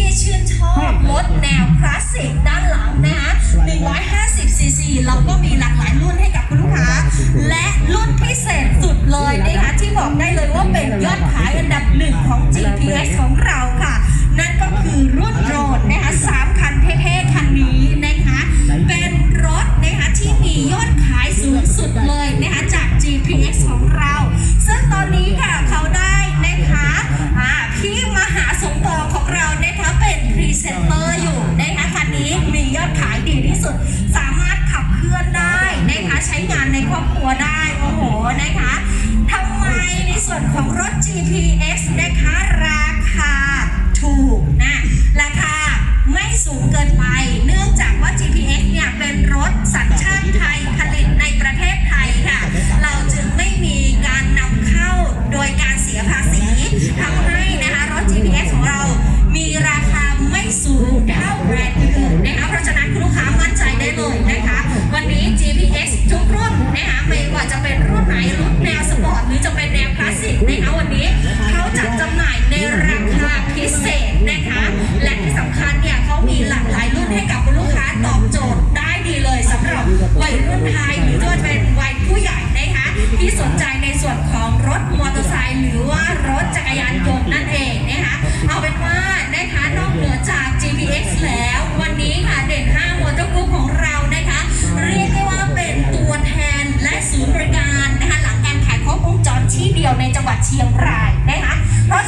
ที่ชื่นชอบรดแนวคล ส่วนของรถ GPS นะคะ ราคาถูกนะ ราคาไม่สูงเกินไป เนื่องจากว่า GPS เนี่ยเป็นรถสัญชาติไทยผลิตในประเทศไทยค่ะ เราจึงไม่มีการนำเข้าโดยการเสียภาษีทำให้นะคะรถ GPS ของเรา มีราคาไม่สูงเท่าแบรนด์อื่นนะคะ เพราะฉะนั้นคุณลูกค้ามั่นใจได้เลยนะคะ วันนี้ GPS สนใจในส่วนของรถมอเตอร์ไซค์หรือว่ารถจักรยานยนต์นั่นเองนะคะเอาเป็นว่านะคะนอกเหนือจาก GPX แล้ววันนี้ค่ะเด่น5มอเตอร์กรุ๊ปของเรานะคะเรียกได้ว่าเป็นตัวแทนและศูนย์บริการนะคะหลังการขายครบวงจรที่เดียวในจังหวัดเชียงรายนะคะ